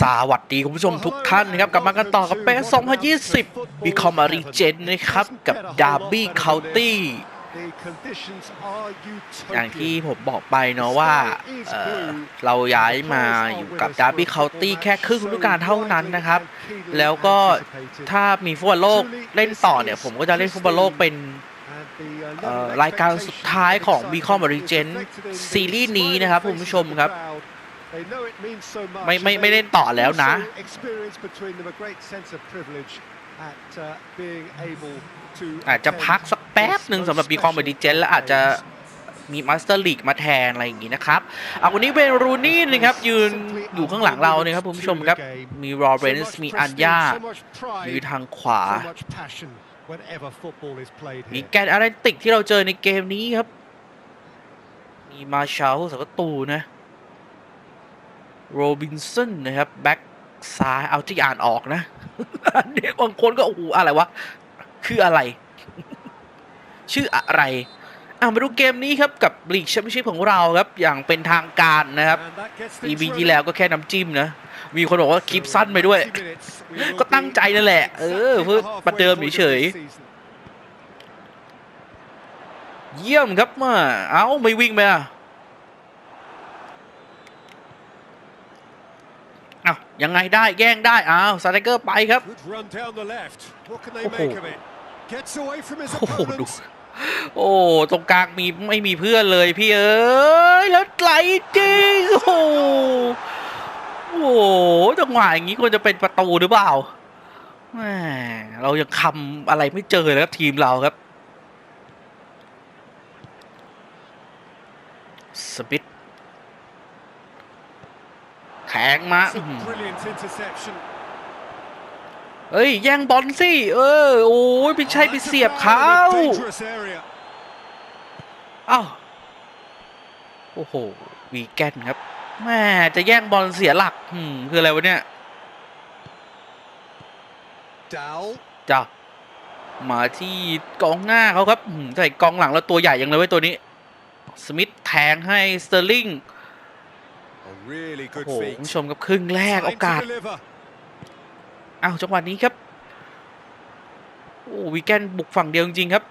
สวัสดีคุณผู้ชมทุกท่านนะครับกลับมากันต่อกับเป2020มีคอมมารีเจนนะครับ กับดาร์บี้เคาน์ตี้อย่างที่ผมบอกไปเนาะว่าเเราย้ายมาอยู่กับดาร์บี้เคาน์ตี้แค่ครึ่งฤดูกาลเท่านั้นนะครับ แล้วก็ถ้ามีฟุตบอลโลกเล่นต่อเนี่ย ผมก็จะเล่นฟุตบอลโลกเป็นรายการสุดท้ายของ b ีคอม r e g e n ซีรีส์นี้นะครับคุณผู้ชมครับ ไม่ไม่ไม่เล่นต่อแล้วนะ อาจจะพักสักแป๊บหนึ่งสำหรับ b ีคอม r e g e n แล้วอาจจะมีมาสเตอร์ลีกมาแทนอะไรอย่างงี้นะครับเอาวันนี้เวนรูนี่นะครับยืนอยู่ข้างหลังเรานะครับคุณผู้ชมครับ มีรอเรนส์มีอันยาอยู่ทางขวา มีแกนอารันติกที่เราเจอในเกมนี้ครับ มีมาชาลสักประตูนะ โรบินสันนะครับแบ็กซ้ายเอาที่อ่านออกนะอันนี้บางคนก็โอ้โหอะไรวะ คืออะไร ชื่ออะไรอะมาดูเกมนี้ครับกับลีกแชมเปี้ยนชิพของเราครับ อย่างเป็นทางการนะครับ EP ที่แล้วก็แค่น้ำจิ้มนะ มีคนบอกว่าคลิปสั้นไปด้วย ก็ตั้งใจนั่นแหละ เออ เพื่อประเดิมเฉยๆเยี่ยมครับมา เอ้า ไม่วิ่งไปอะ เอ้า ยังไงได้แย่งได้อ้าวสไตรเกอร์ไปครับโอ้โหโอ้โหดูโอ้ตรงกลางมีไม่มีเพื่อนเลยพี่เอ้ยแล้วไหลจริงโอ้โหโอ้โหจังหวะอย่างนี้ควรจะเป็นประตูหรือเปล่าแหมเรายังคำอะไรไม่เจอเลยครับทีมเราครับสปิท แทงมาอื้อหือเฮ้ย แย่งบอลสิ เออ โอ้ยไม่ใช่ไปเสียบเขาเอ้าโอ้โห วีแกนครับ แม่จะแย่งบอลเสียหลักอืมคืออะไรวะเนี่ยจ้ามาที่กองหน้าเขาครับอืมใส่กองหลังแล้วตัวใหญ่ยังเลยเว้ยตัวนี้ สมิธแทงให้สเตอร์ลิง โอ้โหคุณผู้ชมครับครึ่งแรกโอกาสอ้าวจังหวะนี้ครับโอ้วีแกนบุกฝั่งเดียวจริงๆครับ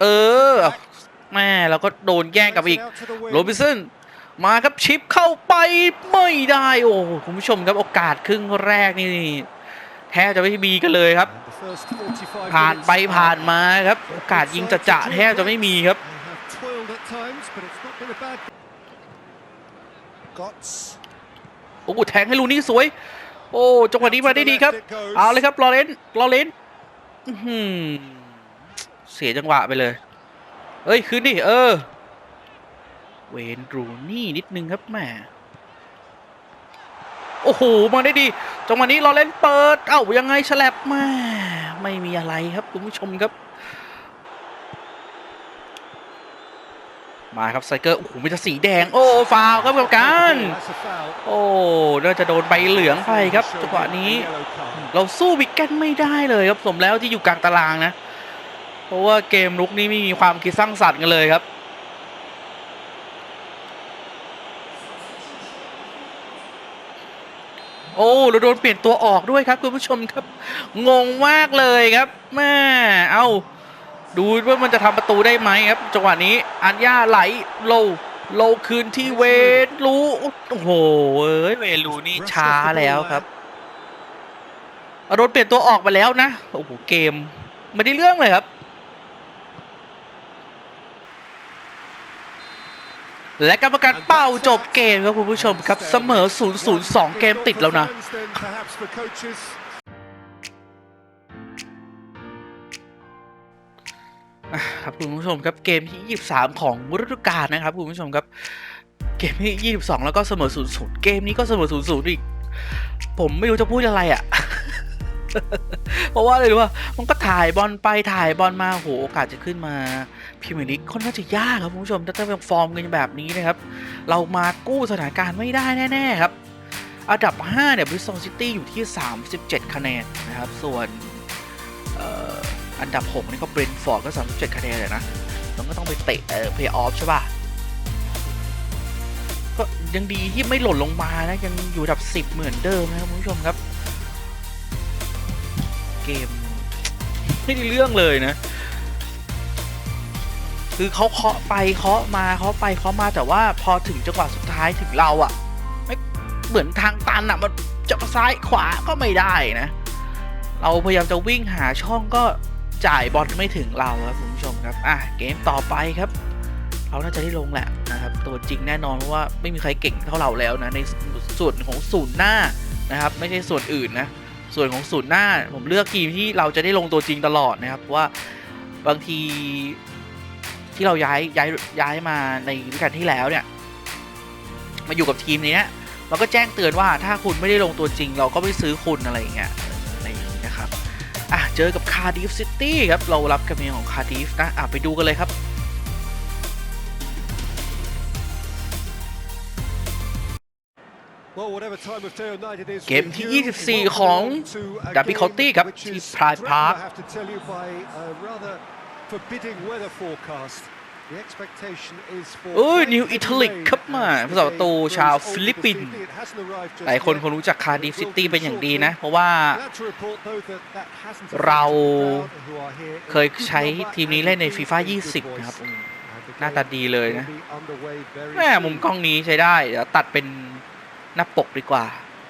เออแม่เราก็โดนแย่งกลับอีกโรบินสันมาครับชิปเข้าไปไม่ได้โอ้คุณผู้ชมครับโอกาสครึ่งแรกนี่แทบจะไม่มีกันเลยครับ ผ่านไปผ่านมาครับ โอกาสยิงจะจะแทบจะไม่มีครับ โอ้แทงให้ลูนี่สวย โอ้จังหวะนี้มาได้ดีครับ เอาเลยครับลอเรนลอเรนอื้อหือเสียจังหวะไปเลย เอ้ยคืนดิเออ เวนรูนี่นิดนึงครับแหม่โอ้โหมาได้ดี จังหวะนี้ลอเรนเปิด เอ้ายังไงฉลับแม่ไม่มีอะไรครับคุณผู้ชมครับ มาครับไซเกอร์โอ้โหมีแต่สีแดงโอ้ฟาวครับกับการโอ้น่าจะโดนใบเหลืองไปครับจังหวะนี้ เราสู้วิกเกนไม่ได้เลยครับสมแล้วที่อยู่กลางตารางนะ เพราะว่าเกมลุกนี้ไม่มีความคิดสร้างสรรค์กันเลยครับโอ้เราโดนเปลี่ยนตัวออกด้วยครับคุณผู้ชมครับ งงมากเลยครับแม่เอ้า ดูว่ามันจะทำประตูได้ไหมครับ จังหวะนี้อัญญาไหลโลโลคืนที่เวนรูโอ้โหเอ้ยเวนรูนี่ช้าแล้วครับเอาโดนเปลี่ยนตัวออกไปแล้วนะโอ้โหเกมไม่ได้เรื่องเลยครับ และกรรมการเป้าจบเกมครับคุณผู้ชมครับเสมอ 0-0-2 เกมติดแล้วนะ ครับคุณผู้ชมครับเกมที่ 23 ของฤดูกาลนะครับคุณผู้ชมครับเกมที่ 22 แล้วก็เสมอ0-0เกมนี้ก็เสมอ0-0อีก ผมไม่รู้จะพูดอะไรอะ เพราะว่าอะไรรู้ป่ะมันก็ถ่ายบอลไปถ่ายบอลมาโหโอกาสจะขึ้นมาพรีเมียร์ลีกค่อนข้างจะยากครับคุณผู้ชมถ้าจะฟอร์มกันแบบนี้นะครับ เรามากู้สถานการณ์ไม่ได้แน่ๆครับอันดับ 5 เนี่ยบริสตอลซิตี้อยู่ที่ 37 คะแนนนะครับ ส่วนเอ่อ อันดับ 6 นี่ก็เบรนฟอร์ดก็ 37 คะแนนเลยนะแล้วก็ต้องไปเตะเออเพย์ออฟใช่ป่ะ ก็ยังดีที่ไม่หล่นลงมานะ ยังอยู่อันดับสิบเหมือนเดิมนะครับคุณผู้ชมครับ เกม ไม่ได้เรื่องเลยนะ คือเขาเคาะไปเคาะมาเคาะไปเคาะมาแต่ว่าพอถึงจังหวะสุดท้ายถึงเราอะ่ะไม่เหมือนทางตันอะ่ะมันจะซ้ายขวาก็ไม่ได้นะเราพยายามจะวิ่งหาช่องก็ จ่ายบอลไม่ถึงเราครับคุณผู้ชมครับอะเกมต่อไปครับ เราน่าจะได้ลงแหละนะครับตัวจริงแน่นอนเพราะว่าไม่มีใครเก่งเท่าเราแล้วนะในส่วนของศูนย์หน้านะครับ ไม่ใช่ส่วนอื่นนะส่วนของศูนย์หน้า ผมเลือกทีมที่เราจะได้ลงตัวจริงตลอดนะครับเพราะว่าบางทีที่เราย้ายย้ายย้ายมาในฤดูกาลที่แล้วเนี่ยมาอยู่กับทีมนี้ยเราก็แจ้งเตือนว่าถ้าคุณไม่ได้ลงตัวจริง เราก็ไม่ซื้อคุณอะไรอย่างเงี้ยอะไรอ เจอกับคาร์ดิฟซิตี้ครับ เรารับกำเนิดของคาร์ดิฟนะอะไปดูกันเลยครับ Well, whatever time of day or night it is เกมที่ with you, 24 ของ welcome to a Derby game County ครับ which ที่ is Pride threatened, Park I have to tell you by a rather forbidding weather forecast. The expectation is for เอ้ย great New heavy Italic rain ครับมา as ผู้สาประตู the game ชาว grows ฟิลิป older ปินส์ this evening. It hasn't arrived just หลายคน yet. คงรู้จักคาร์ดิฟ It ซิ will ตี้ do เป็นอย่างดี shortly. นะ เพราะว่า Glad to report, though, that that hasn't เรา affected the crowd who are here in เคย good ใช้ number ทีมนี้ and เล่นใน in FIFA good 20 voice. นะครับอืม And the หน้าตา game ดีเลยนะ will be underway very แม่มุม soon. กล้องนี้ใช้ได้ เดี๋ยวตัดเป็นหน้าปกดีกว่า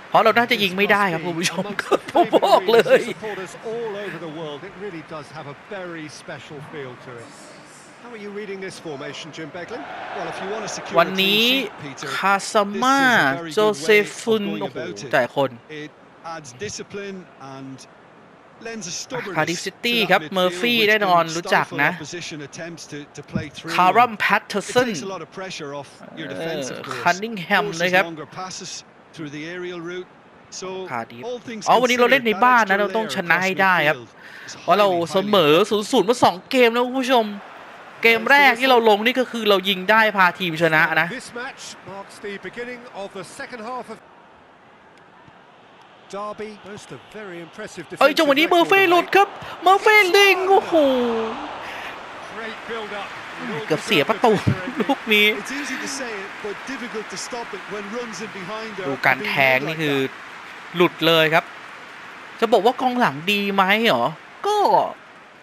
เพราะเราน่าจะยิงไม่ได้ครับคุณผู้ชมผมบอกเลย วัน a นี้ clean sheet, Peter, คาซาม่าโจเซฟุนโอ้โหจ่ายคน it adds discipline and lends a stubbornness คาร์ดิฟ to ซิตี้ that ครับ midfield เมอร์ฟี่ which แน่นอน can รู้จัก stifle นะ opposition attempts to, to play through คารัม and แพตเทอร์ It สัน takes a lot of pressure off your defense, of course. คันนิงแฮม Forces นะครับ longer passes through the aerial route. So, คาร์ดิฟ all things อ๋อวันนี้เราเล่นใน considered, บ้าน that นะ extra เราต้อง layer ชนะ across ให้ได้ครับ midfield is เพราะเรา highly, เส highly มอศูนย์ศูนย์มาสองเกมแล้วคุณผู้ชม เกมแรกที่เราลงนี่ก็คือเรายิงได้พาทีมชนะนะ This match marks the beginning of the second half of Derby. Most a very impressive เอ้ยจังหวะนี้เมอร์ฟี่หลุดครับ เมอร์ฟี่ลิงโอ้โห Great build up. เกือบเสียประตูลูกนี้ It's easy to say it, but difficult to stop it when runs in behind are ดูการ being แทง made นี่ like คือ that. หลุดเลยครับ จะบอกว่ากองหลังดีไหมเหรอ ก็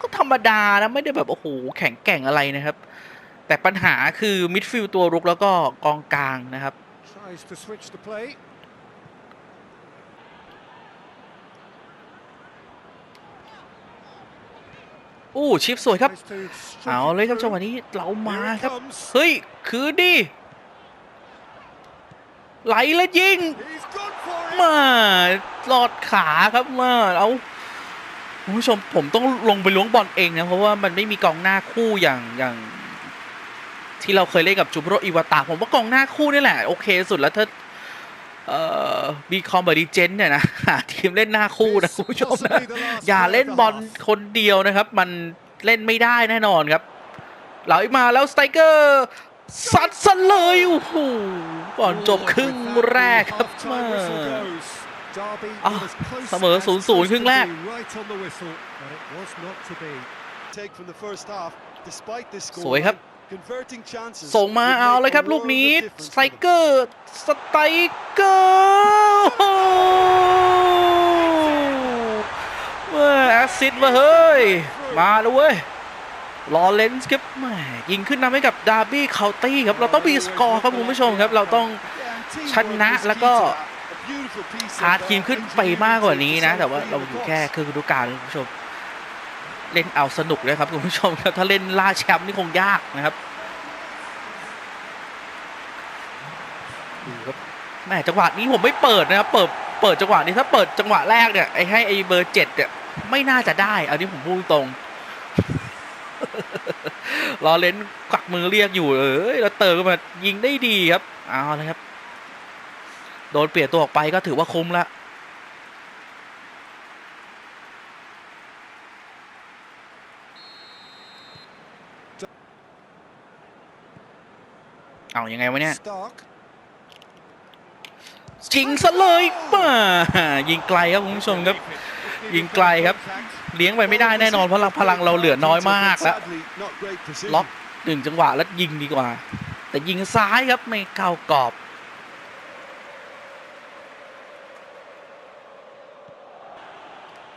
ก็ธรรมดานะไม่ได้แบบโอ้โหแข็งแกร่งอะไรนะครับ แต่ปัญหาคือมิดฟิลด์ตัวรุกแล้วก็กองกลางนะครับ Tries to switch the play. อู้ชิปสวยครับ Tries to strike เอา it เลยครับ through. จังหวะนี้เรามา Here it ครับ comes. เฮ้ย คือดิไหลแล้วยิง He's gone for it. มาหลอดขาครับมาเอา คุณผู้ชมผมต้องลงไปล้วงบอลเองนะ เพราะว่ามันไม่มีกองหน้าคู่อย่างอย่าง ที่เราเคยเล่นกับจูบโรอิวาตาผมว่ากองหน้าคู่นี่แหละ โอเคสุดแล้วถ้าเอ่อบีคอมเบอร์ดีเจนเนี่ยนะหาทีมเล่นหน้าคู่นะคุณผู้ชมนะอย่าเล่นบอลคนเดียวนะครับ มันเล่นไม่ได้แน่นอนครับไหลมาแล้วสไตรเกอร์ซัดซะเลยโอ้โหก่อนจบครึ่งแรกครับมา Derby อะ was close เสมอ as 0-0 close ครึ่ง to แรก being Right on the whistle, but it was not to be. Take from the first half, despite this สวยครับ scoreline, converting chances ส่งมา would เอา make เลยครับ a ลูก world นี้ of difference สไตร for them. เกอร์สไตรเกอร์โอ้โหเว้ยแอสซิดมาเฮ้ย มาแล้วเว้ยลอเรนส์ครับแหมยิงขึ้นนำให้กับดาร์บี้เคาน์ตี้ครับ เราต้องมีสกอร์ครับคุณผู้ชมครับ เราต้อง Yeah, and ช teamwork นะ was แล้ว key ก็ to that. A beautiful piece พาทีมขึ้นไปมากกว่านี้นะ แต่ว่าเราอยู่แค่ครึ่งฤดูกาลคุณผู้ชม เล่นเอาสนุกเลยครับคุณผู้ชมครับถ้าเล่นล่าแชมป์นี่คงยากนะครับดูครับแม่จังหวะนี้ผมไม่เปิดนะครับ เปิดเปิดจังหวะนี้ถ้าเปิดจังหวะแรกเนี่ยไอ้ให้ไอ้เบอร์เจ็ดเนี่ยไม่น่าจะได้อานี้ผมพูดตรงรอเลนกักมือเรียกอยู่เอ้ยแล้วเติมมายิงได้ดีครับ เอาเลยครับ โดนเปลี่ยนตัวออกไปก็ถือว่าคุ้มละเอาอยังไงวะเนี่ยชิงซะเลยป่ายิงไกลครับคุณผู้ชมครับ ยิงไกลครับ เลี้ยงไปไม่ได้แน่นอนเพราะพลังเราเหลือน้อยมากแล้วล็อกหนึ่งจังหวะแล้วยิงดีกว่า แต่ยิงซ้ายครับไม่เข้ากรอบ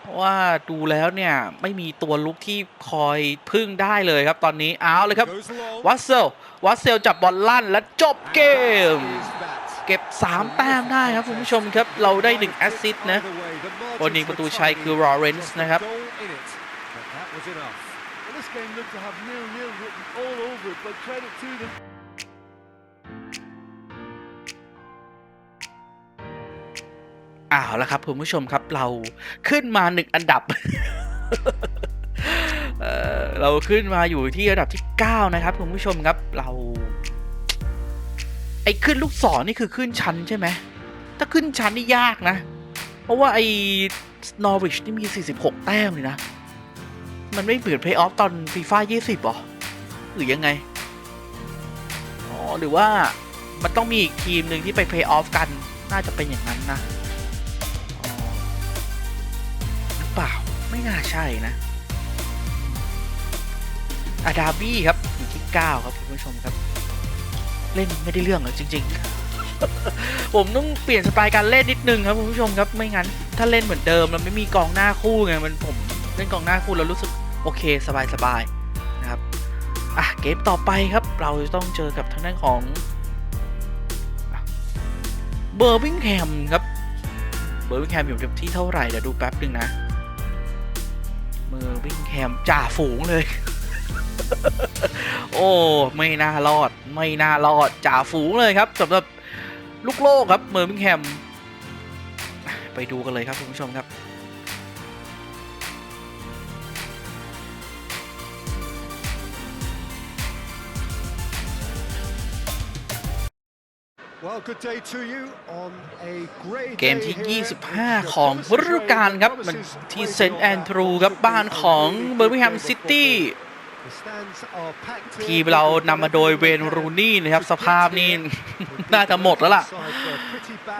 เพราะว่าดูแล้วเนี่ยไม่มีตัวลุกที่คอยพึ่งได้เลยครับตอนนี้เอาเลยครับ Goes long. วัสเซลวัสเซลจับบอลลั่นและจบเกม Is that เก็บ 3 แต้มได้ครับคุณผู้ชมครับ เราได้ 1 แอสซิสต์นะคนยิงประตูชัยคือ Lawrence นะครับ But that was enough. Well, this game looked to have nil-nil written all over it, but credit to them. อ้าวแล้วครับคุณผู้ชมครับเราขึ้นมาหนึ่งอันดับเราขึ้นมาอยู่ที่ระดับที่ 9 นะครับคุณผู้ชมครับเรา ไอ้ขึ้นลูกศรนี่คือขึ้นชั้นใช่ไหมถ้าขึ้นชั้นนี่ยากนะ เพราะว่าไอ้นอริชนี่มี 46 แต้มเลยนะ มันไม่เปลี่ยนเพย์ออฟตอนฟีฟ่า20หรอ หรือยังไง อ๋อ หรือว่ามันต้องมีอีกทีมหนึ่งที่ไปเพย์ออฟกัน น่าจะเป็นอย่างนั้นนะ ไม่น่าใช่นะอาดาบี้ครับอยู่ที่ 9 ครับคุณผู้ชมครับ เล่นไม่ได้เรื่องเลยจริง ๆ ผมต้องเปลี่ยนสไตล์การเล่นนิดนึงครับคุณผู้ชมครับไม่งั้น ถ้าเล่นเหมือนเดิมมันไม่มีกองหน้าคู่ไงมันผมเล่นกองหน้าคู่แล้วรู้สึกโอเคสบายๆนะครับอะเกมต่อไปครับเราจะต้องเจอกับทางด้านของเบอร์วิงแฮมครับเบอร์วิงแฮมอยู่ที่เท่าไหร่เดี๋ยวดูแป๊บหนึ่งนะ เบอร์วิงแฮมจ่าฝูงเลย โอ้ ไม่น่ารอด ไม่น่ารอดจ่าฝูงเลยครับสำหรับลูกโลกครับเมอร์วิงแฮม ไปดูกันเลยครับคุณผู้ชมครับ เกม day ที่ here 25 ของฤดูกาลครับมันที่เซนต์แอนดรูครับบ้านของเบอร์มิงแฮมซิตี้ The stands are packed here ทีมเรานำมาโดยเวนรูนี่นะครับ สภาพนี่น่าจะหมดแล้วล่ะ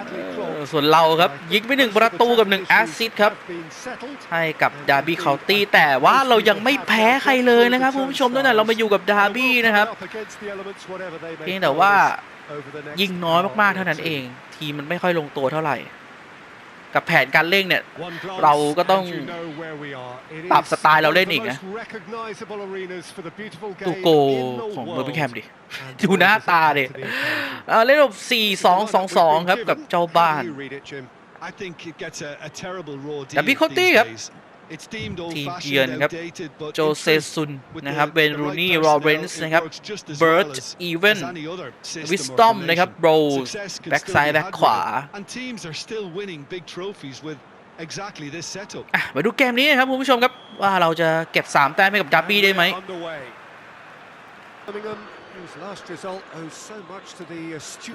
เออส่วนเราครับ ยิงไปหนึ่งประตูกับหนึ่งแอสซิสต์ครับ ให้กับดาร์บี้เคาน์ตี้แต่ว่าเรายังไม่แพ้ใครเลยนะครับคุณผู้ชมตั้งแต่เรามาอยู่กับดาร์บี้นะครับ เพียงแต่ว่า ยิงน้อยมากๆเท่านั้นเอง ทีมมันไม่ค่อยลงตัวเท่าไหร่ กับแผนการเล่งเนี่ย เราก็ต้องปรับสไตล์เราเล่นอีกนะดูโกของเบอร์มิงแฮมดิดูหน้าตาดิเอ่อเล่นแบบ4-2-2-2 ครับกับเจ้าบ้าน I think it gets a, a terrible raw deal แต่พี่โคตี้ these ครับ days. It's deemed ทีม old-fashioned, เยือนครับ outdated, but โจ in เซ truth, ซุน with นะครับ the- เบน the รู right นี่ personnel, รอเรนส์ it นะครับ works just as เบิร์ well ต as- อีเวน as any other system วิส or ตอมนะครับ formation. โรส Success can แบ็ก still ซ้าย be แบ็ก had ขวา with it, and teams are still winning big trophies with exactly this setup. อะมาดูเกมนี้นะครับคุณผู้ชมครับ ว่าเราจะเก็บ 3 แต้มให้กับดาร์บี้ได้ไหม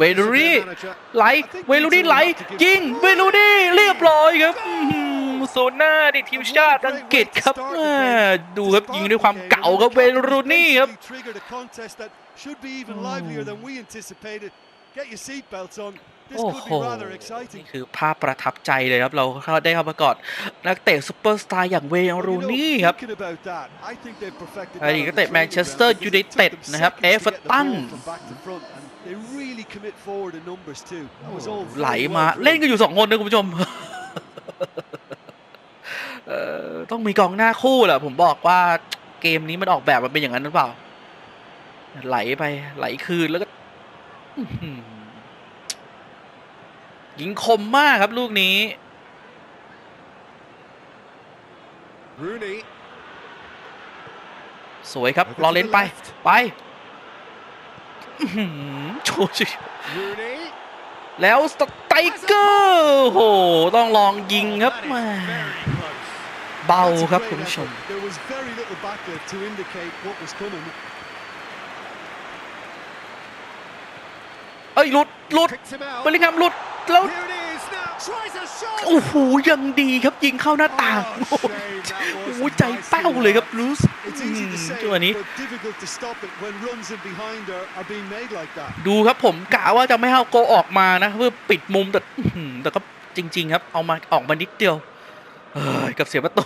เวลูรี่ไหลเวลูรี่ไหลยิงเวลูรี่เรียบร้อยครับอื้อหือ โซน่าดิทีมชาติอังกฤษครับแม่ดูครับยิงด้วยความเก่าครับเวลูนี่ครับ Triggered a contest that should be even livelier than we anticipated. Get your seatbelts on. This โอ้ could โห be rather exciting. นี่คือภาพประทับใจเลยครับ เราเข้าได้เข้ามากอดนักเตะซุปเปอร์สตาร์อย่างเวย์ Well, รู you know, นี่ครับ thinking about that, I think they've perfected อ that ดีต on นัก the เตะ training แมนเชสเตอร์ ground ยู because ไน it เต็ด took them นะครับ seconds เอ to เวอ get ร์ the ตัน ball from back to front, and they really commit forward in numbers too. That was all ไหล very มา well เล่น done. กันอยู่สองคนนะคุณผู้ชม เอ่อต้องมีกองหน้าคู่แหละผมบอกว่าเกมนี้มันออกแบบมันเป็นอย่างนั้นหรือเปล่า ไหลไป ไหลคืนแล้วก็อื้อหือยิงคมมากครับลูกนี้ Rooney สวยครับ รอเล่นไป ไปอื้อหือโชว์ชิ Rooney แล้วสไตรเกอร์โห ต้องลองยิงครับแหม่ very close เบา That's a ครับ great คุณผู้ชม effort. There was very little backlip to indicate what was coming. เอ้ยหลุดหลุด picked him out เบลลิงแฮมหลุดแล้ว Here it is now tries a shot โอ้โหยังดีครับยิงเข้าหน้าต่าง Oh, โอ้โห shame that was โอ้โหใจแป้วเลยครับลูส It's อื easy ม to say, จังหวะนี้ but difficult to stop it when runs in behind are, are being made like that. ดูครับผมกะว่าจะไม่ให้เอาโกออกมานะ เพื่อปิดมุมแต่อื้อหือแต่ก็จริง ๆ ครับ เอามาออกมานิดเดียวเฮ้ย กับเสียประตู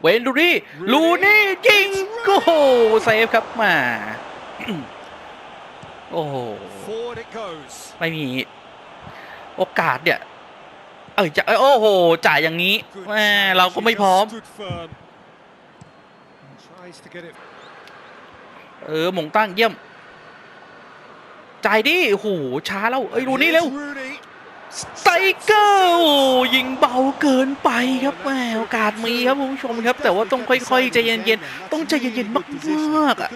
เวนดูรี่ลูนี่ยิงโอ้โหเซฟครับมาโอ้โหไม่มีโอกาสเนี่ยเอ้ยจะเอ้ยโอ้โหจ่ายอย่างนี้แม่เราก็ไม่พร้อม เออหมงตั้งเยี่ยม จ่ายดิโอ้โหช้าแล้วเอ้ยดูนี่เร็ว Here's Rooney. สไตรเกอร์โอ้โหยิงเบาเกินไปครับแม่โอกาสมีครับคุณผู้ชมครับ แต่ว่าต้องค่อยๆใจเย็นๆต้องใจเย็นๆมากๆอะ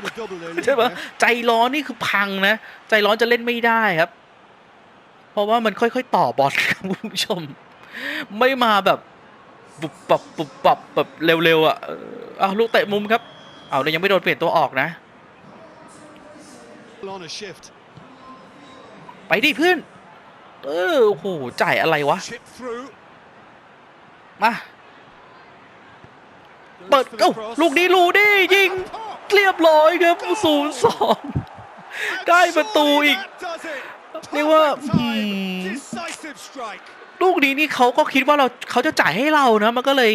ใช่ปะใจร้อนนี่คือพังนะ ใจร้อนจะเล่นไม่ได้ครับ เพราะว่ามันค่อยๆ ต่อบอลครับคุณผู้ชม ไม่มาแบบปุบปับปุบปับแบบเร็วๆอะเออเอาลูกเตะมุมครับ เอาเลยยังไม่โดนเปลี่ยนตัวออกนะ On a shift. ไปดิเพื่อน เออโอ้โหจ่ายอะไรวะ Chip through. มา Goes เปิด for the เอ้า cross. ลูกนี้ลูดี้ยิงเรียบร้อยครับศูนย์สองได้ประตูอีก That does it. เรียกว่า Perfect อืม time. Decisive strike. ลูกนี้นี่เขาก็คิดว่าเราเขาจะจ่ายให้เรานะ มันก็เลย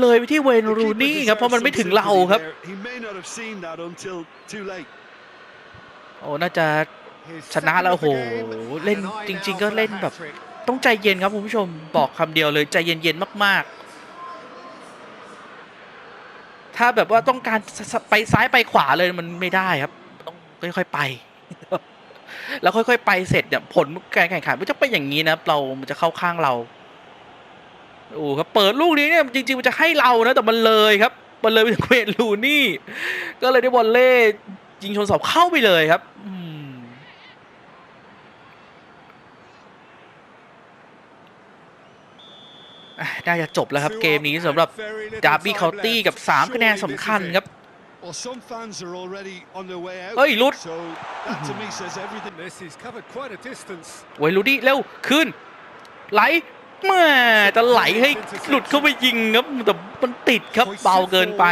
เลยไปที่เว The นรู keeper นี่ครับเพราะ deserves มันไม่ some ถึงเรา sympathy ครับ there. He may not have seen that until too late. โอ้น่าจะ His ชนะแล้วโอ้โหเล่นจริง ๆ ก็เล่นแบบ ต้องใจเย็นครับคุณผู้ชมบอกคำเดียวเลยใจเย็นๆมาก ๆ ถ้าแบบว่าต้องการไปซ้ายไปขวาเลยมันไม่ได้ครับ ต้องค่อยๆไป แล้วค่อยๆไปเสร็จเนี่ยผลการแข่งขันมันจะเป็นอย่างนี้นะเรามันจะเข้าข้างเราโอ้ครับเปิดลูกนี้เนี่ยจริงๆมันจะให้เรานะแต่มันเลยครับมันเลยไปถึงเวทลูนี่ ก็เลยได้บอลเล่ยิงชนเสาเข้าไปเลยครับ อืม อะ น่าจะจบแล้วครับ Two เกม up นี้สำหรับ and very little ดาร์บี้ time เคาน์ตี้ left. กับ 3 คะแนน Surely สำคัญ this is it. ครับ Well, some fans are already on their way out. เฮ้ยหลุด So that to me says everything. This he's covered quite a distance. ไวยลูดี้เร็วขึ้น ไหลแม่จะไหลให้หลุดเข้าไปยิงครับแต่มันติดครับเบาเกินไป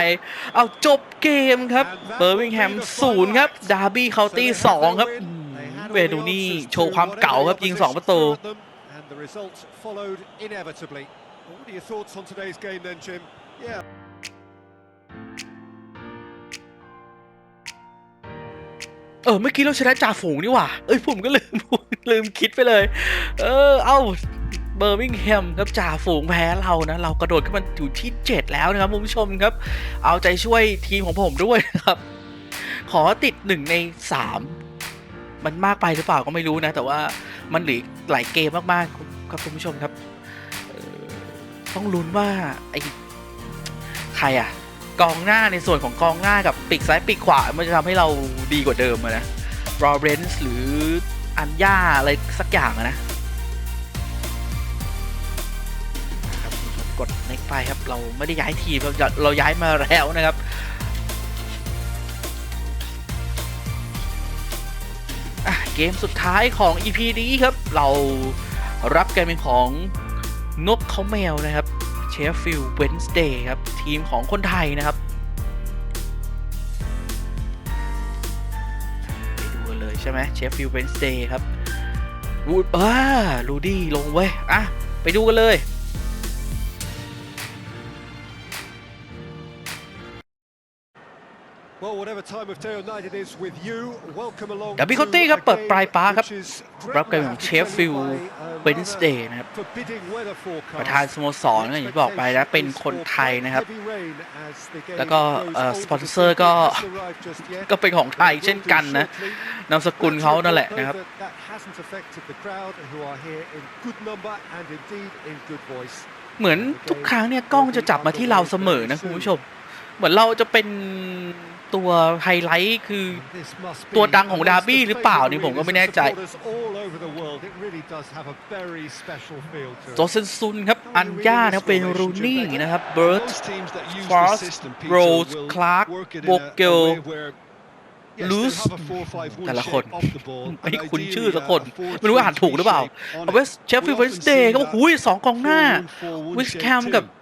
เอาจบเกมครับเบอร์มิงแฮมศูนย์ครับดาร์บี้เคาน์ตี้สองครับอืม They had all เว the ดูนี่ answers โชว์ความ to เก่า whatever ครับยิง2ประตู opposition threw at them, And the results followed inevitably. What are your thoughts on today's game then, Jim? Yeah. เออเมื่อกี้เราชนะจ่าฝูงนี่หว่า เอ้ยผมก็ลืม ลืมคิดไปเลย เออ เอ้าเบอร์มิงแฮมครับจ่าฝูงแพ้เรานะ เรากระโดดขึ้นมาอยู่ที่ 7 แล้วนะครับคุณผู้ชมครับ เอาใจช่วยทีมของผมด้วยนะครับ ขอติด 1 ใน 3 มันมากไปหรือเปล่าก็ไม่รู้นะ แต่ว่ามันเหลือหลายเกมมากๆครับคุณผู้ชมครับ ต้องลุ้นว่าไอ้ใครอะกองหน้าในส่วนของกองหน้ากับปีกซ้ายปีกขวา มันจะทำให้เราดีกว่าเดิมนะรอเรนส์หรืออันย่าอะไรสักอย่างนะครับกดเน็กไปครับ เราไม่ได้ย้ายทีมเราเราย้ายมาแล้วนะครับเกมสุดท้ายของ EP นี้ครับ เรารับกันเป็นของนกเขาแมวนะครับ ชฟฟิลด์เวนส์เดย์ครับ ทีมของคนไทยนะครับไปดูกันเลยใช่ไหมเชฟฟิลด์เวนส์เดย์ครับวูดอ่าลูดี้ลงเว้ยอะ ไปดูกันเลย ดับบี้คอตตี้ครับเปิดปลายฟ้าครับรับกันของเชฟฟิลด์เวนสเดย์นะครับประธานสโมสรอย่างที่บอกไปนะเป็นคนไทยนะครับ แล้วก็เอ่อสปอนเซอร์ก็ก็เป็นของไทยเช่นกันนะนามสกุลเขานั่นแหละนะครับเหมือนทุกครั้งเนี่ยกล้องจะจับมาที่เราเสมอนะคุณผู้ชม เหมือนเราจะเป็น ตัวไฮไลท์คือตัวดังของดาร์บี้หรือเปล่านี่ผมก็ไม่แน่ใจโจเซนซุนครับ อันย่านะครับเป็นรูนี่นะครับเบิร์ต Most teams that use Frost, this system, Peter, Rose, will Clark, work it in a- a Vogel, way where, yes, Luz they'll have a 4-5-1แต่ละ shape คน off the ball, ไม่ and คุ้นชื่อ ideally สักคน a 4-3-3ไม่รู้ว่าอ่านถูกหรือเปล่า shape on เอา it. เวสเชฟฟิล We ด์เวนส often เดย์ see ก็ that หูยสองกองหน้า4-1-4-1วิส shape แคม too. กับ And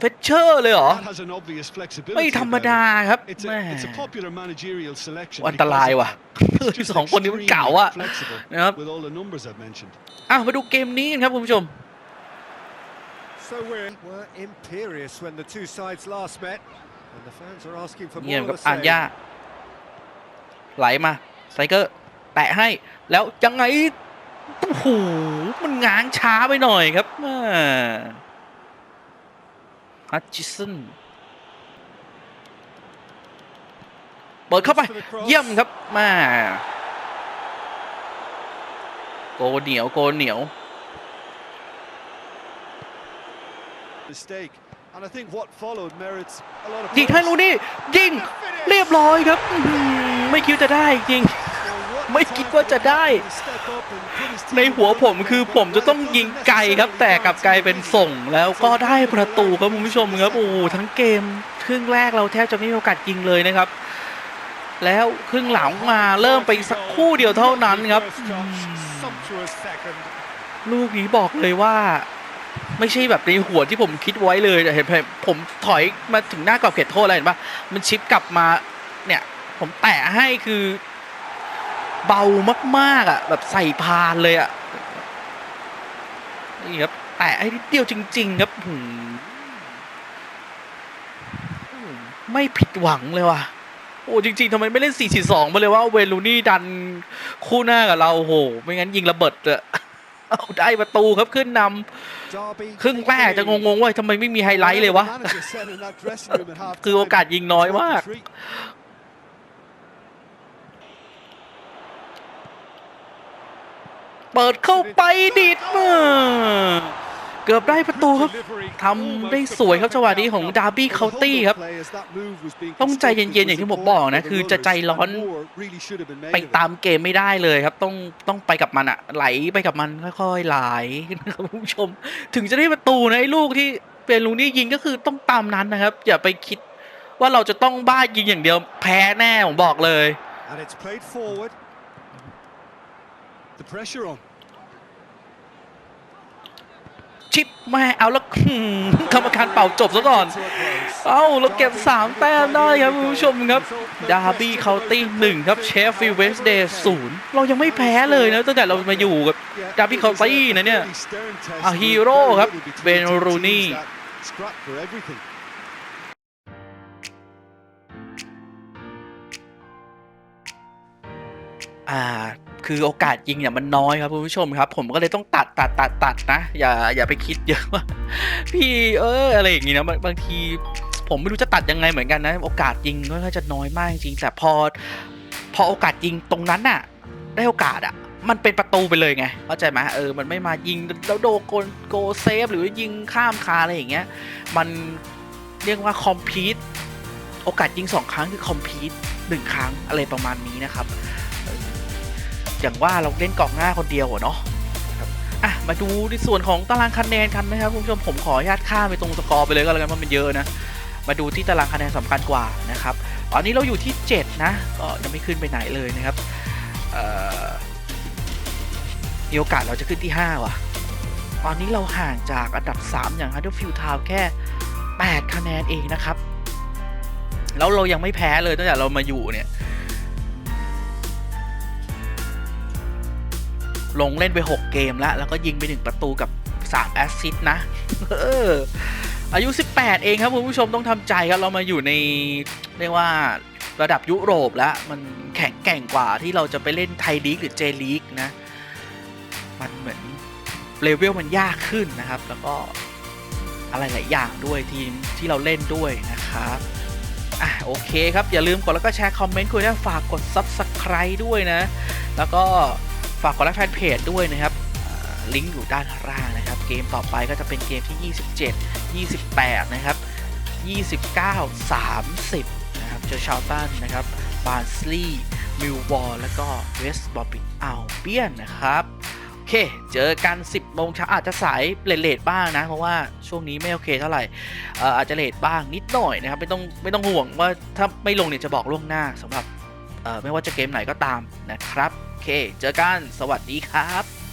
เฟเชอร์เลยเหรอ that has an obvious flexibility ไม่ธรรม about ดา it. ครับ It's แม่ a, it's a popular managerial selection อันตราย because ว่ะ it's just สองคนนี้มันเก่า extremely อะ flexible นะครับ with all the numbers I've mentioned. อะมาดูเกมนี้กันครับคุณผู้ชม So we're, were imperious when the two sides last met, and the fans are asking for เยี่ยม more กับ of the อัน same. ย่าไหลมาไซเกอร์แตะให้แล้วยังไงโอ้โหมันง้างช้าไปหน่อยครับ ฮัตจิสันเปิดเข้าไป เยี่ยมครับแมาโกเหนียวโกเหนียว Mistake. And I think what followed merits a lot of ยิงให้ praise. ลูนี่ยิง เรียบร้อยครับอื้อหือไม่คิดจะได้จริง Well, what ไม่คิดว่าจะได้ ในหัวผมคือผมจะต้องยิงไกลครับ แต่กลับไกลเป็นส่งแล้วก็ได้ประตูครับคุณผู้ชมครับโอ้ทั้งเกมครึ่งแรกเราแทบจะไม่มีโอกาสยิงเลยนะครับ แล้วครึ่งหลังมาเริ่มไปสักคู่เดียวเท่านั้นครับ ลูกนี้บอกเลยว่าไม่ใช่แบบในหัวที่ผมคิดไว้เลยแต่เห็นไหมผมถอยมาถึงหน้ากรอบเขตโทษอะไรเห็นปะมันชิปกลับมาเนี่ย ผมแตะให้คือ เบามากๆอะ แบบใส่พานเลยอะนี่ครับแตะให้นิดเดียวจริง ๆ ครับหืมไม่ผิดหวังเลยว่ะโอ้จริง ๆทำไมไม่เล่น 4-4-2 มาเลยว่าเวลูนี่ดันคู่หน้ากับเราโห ไม่งั้นยิงระเบิดอะเอาได้ประตูครับขึ้นนำครึ่งแรกจะงงๆว่าทำไมไม่มีไฮไลท์เลยวะ คือโอกาสยิงน้อยมาก เปิดเข้าไปดิดมาเกือบได้ประตูครับทำได้สวยครับจังหวะนี้ของดาร์บี้เคาน์ตี้ครับ ต้องใจเย็นๆอย่างที่ผมบอกนะ คือจะใจร้อนไปตามเกมไม่ได้เลยครับ ต้องต้องไปกับมันอะไหลไปกับมันค่อยๆไหลนะครับผู้ชม ถึงจะได้ประตูนะไอ้ลูกที่เป็นลูนี่ยิงก็คือต้องตามนั้นนะครับ อย่าไปคิดว่าเราจะต้องบ้ายิงอย่างเดียวแพ้แน่ผมบอกเลย The pressure on. ชิปแม่เอาแล้วกรรมการเป่าจบซะก่อน เอ้าเราเก็บ 3 แต้มได้ครับคุณผู้ชมครับ ดาร์บี้เคาน์ตี้หนึ่งครับเชฟฟิลเวสเดย์ศูนย์เรายังไม่แพ้เลยนะตั้งแต่เรามาอยู่กับ Yeah, Derby it was a County นะเนี่ยอะ with ฮีโร่ครับเบนรูนี่อ่า คือโอกาสยิงเนี่ยมันน้อยครับคุณผู้ชมครับ ผมก็เลยต้องตัดตัดตัดตัดนะ อย่าอย่าไปคิดเยอะว่าพี่เอออะไรอย่างงี้นะบางบางที ผมไม่รู้จะตัดยังไงเหมือนกันนะ โอกาสยิงก็จะน้อยมากจริงแต่พอ พอโอกาสยิงตรงนั้นน่ะ ได้โอกาสอะมันเป็นประตูไปเลยไง เข้าใจไหมเออ มันไม่มายิงแล้วโดโกนโกเซฟหรือยิงข้ามคาอะไรอย่างเงี้ย มันเรียกว่าคอมพีทโอกาสยิงสองครั้งคือคอมพีทหนึ่งครั้งอะไรประมาณนี้นะครับ อออย่างว่าเราเล่นกองหน้าคนเดียวอะเนาะครับอะมาดูในส่วนของตารางคะแนนกันนะครับคุณผู้ชมผมขออนุญาตข้ามไปตรงสกอร์ไปเลยก็แล้วกันเพราะมันเยอะนะมาดูที่ตารางคะแนนสำคัญกว่านะครับตอนนี้เราอยู่ที่ 7 นะ ก็ยังไม่ขึ้นไปไหนเลยนะครับเอ่อมีโอกาสเราจะขึ้นที่ 5 ว่ะ ตอนนี้เราห่างจากอันดับ 3 อย่าง Huddersfield Town แค่ 8 คะแนนเองนะครับ แล้วเรายังไม่แพ้เลยตั้งแต่เรามาอยู่เนี่ย ลงเล่นไป 6 เกมแล้ว แล้วก็ยิงไป 1 ประตูกับ 3 แอสซิสต์นะอออายุ 18 เองครับคุณผู้ชมต้องทำใจครับ เรามาอยู่ในเรียกว่าระดับยุโรปแล้ว มันแข็งแกร่งกว่าที่เราจะไปเล่นไทยลีกหรือเจลีกนะ มันเหมือนเลเวลมันยากขึ้นนะครับ แล้วก็อะไรหลายอย่างด้วยทีมที่เราเล่นด้วยนะครับอะโอเคครับ อย่าลืมกดแล้วก็แชร์คอมเมนต์คุยได้ฝากกด Subscribe ด้วยนะ แล้วก็ ฝากกดไลค์แฟนเพจด้วยนะครับลิงก์อยู่ด้านล่างนะครับ เกมต่อไปก็จะเป็นเกมที่ 27 28 นะครับ 29 30 นะครับ เจอชาวตันนะครับ บาร์นสลีย์มิลวอลแล้วก็เวสต์บอบิกอัลเบียนนะครับ โอเค เจอกัน 10โมงเช้าอาจจะสายเลทบ้างนะ เพราะว่าช่วงนี้ไม่โอเคเท่าไหร่อาจจะเลทบ้างนิดหน่อยนะครับ ไม่ต้องไม่ต้องห่วงว่าถ้าไม่ลงเนี่ยจะบอกล่วงหน้าสำหรับไม่ว่าจะเกมไหนก็ตามนะครับ เค เจอกัน สวัสดีครับ